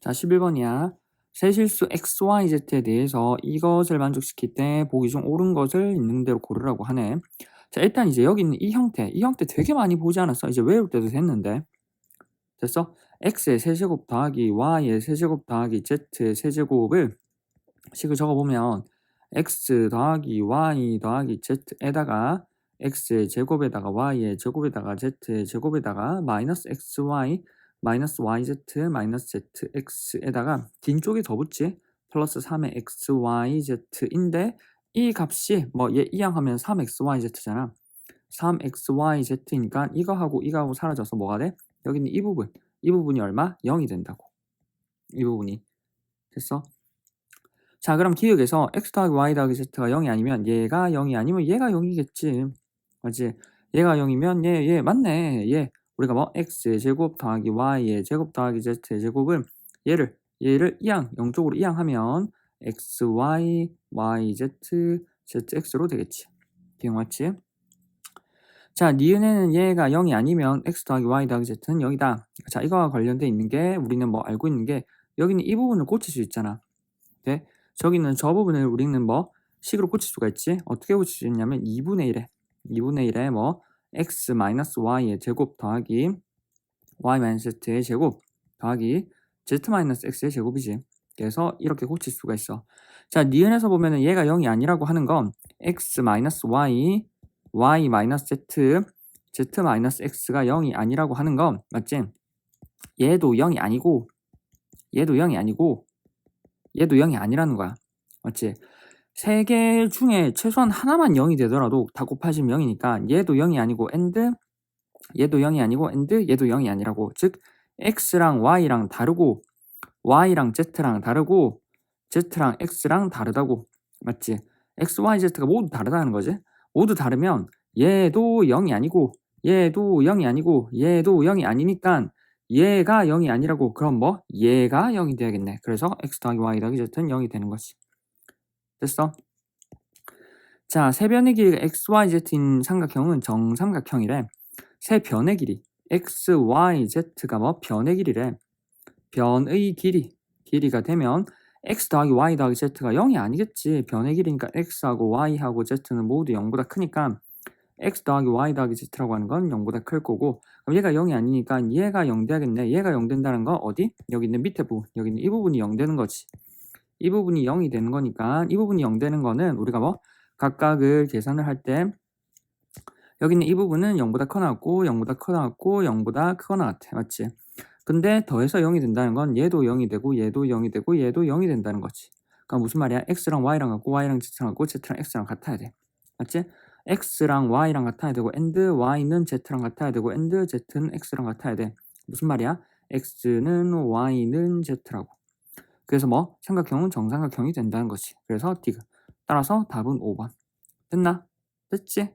자, 11번이야. 세실수 x, y, z에 대해서 이것을 만족시킬 때 보기 중 옳은 것을 있는 대로 고르라고 하네. 자, 일단 이제 여기 있는 이 형태, 이 형태 되게 많이 보지 않았어? 이제 외울 때도 됐는데. 됐어? x의 세제곱 더하기 y의 세제곱 더하기 z의 세제곱을 식을 적어보면 x 더하기 y 더하기 z에다가 x의 제곱에다가 y의 제곱에다가 z의 제곱에다가 마이너스 xy 마이너스 yz 마이너스 zx에다가 뒷쪽에 더 붙지 플러스 3의 xyz인데 이 값이 뭐 얘 이항하면 3xyz잖아 3xyz니까 이거하고 이거하고 사라져서 뭐가 돼? 여기 있는 이 부분 이 부분이 얼마? 0이 된다고 이 부분이 됐어? 자 그럼 기억에서 x 더하기 y 더하기 z가 0이 아니면 얘가 0이 아니면 얘가 0이겠지 맞지? 얘가 0이면 얘, 얘 맞네 얘 우리가 뭐 x의 제곱 더하기 y의 제곱 더하기 z의 제곱을 얘를 얘를 이항 0쪽으로 이항하면 x, y, y, z, z, x로 되겠지 기억 맞지? 자, 니은에는 얘가 0이 아니면 x 더하기 y 더하기 z는 0이다. 자, 이거와 관련돼 있는 게 우리는 뭐 알고 있는 게 여기는 이 부분을 고칠 수 있잖아. 네? 저기는 저 부분을 우리는 뭐 식으로 고칠 수가 있지. 어떻게 고칠 수 있냐면 2분의 1에 2분의 1에 뭐 x 마이너스 y의 제곱 더하기 y 마이너스 z의 제곱 더하기 z 마이너스 x의 제곱이지. 그래서 이렇게 고칠 수가 있어. 자, 니은에서 보면은 얘가 0이 아니라고 하는 건 x 마이너스 y y 마이너스 z z 마이너스 x가 0이 아니라고 하는 건 맞지? 얘도 0이 아니고 얘도 0이 아니고 얘도 0이 아니라는 거야. 맞지? 세 개 중에 최소한 하나만 0이 되더라도 다 곱하시면 0이니까 얘도 0이 아니고 and 얘도 0이 아니고 and 얘도 0이 아니라고. 즉 x랑 y랑 다르고 y랑 z랑 다르고 z랑 x랑 다르다고. 맞지? x, y, z가 모두 다르다는 거지? 모두 다르면 얘도 0이 아니고 얘도 0이 아니고 얘도 0이 아니니까 얘가 0이 아니라고. 그럼 뭐? 얘가 0이 돼야겠네. 그래서 x 더하기 y 더하기 z는 0이 되는 거지 됐어? 자, 세 변의 길이가 x, y, z인 삼각형은 정삼각형이래. 세 변의 길이 x, y, z가 뭐 변의 길이래. 변의 길이 길이가 되면 x 더하기 y 더하기 z가 0이 아니겠지. 변의 길이니까 x하고 y하고 z는 모두 0보다 크니까 x 더하기 y 더하기 z라고 하는 건 0보다 클 거고 그럼 얘가 0이 아니니까 얘가 0 돼야겠네. 얘가 0 된다는 건 어디? 여기 있는 밑에 부분. 여기 있는 이 부분이 0 되는 거지. 이 부분이 0이 되는 거니까 이 부분이 0 되는 거는 우리가 뭐 각각을 계산을 할 때 여기 있는 이 부분은 0보다 커 나왔고 0보다 커 나왔고 0보다 크거 나왔대. 맞지? 근데 더해서 0이 된다는 건 얘도 0이 되고 얘도 0이 되고 얘도 0이 된다는 거지. 그러니까 무슨 말이야? x랑 y랑 같고 y랑 z랑 같고 z랑 x랑 같아야 돼. 맞지? x랑 y랑 같아야 되고 and y는 z랑 같아야 되고 and z는 x랑 같아야 돼. 무슨 말이야? x는 y는 z라고. 그래서 뭐 삼각형은 정삼각형이 된다는 거지. 그래서 디귿. 따라서 답은 5번. 됐나? 됐지?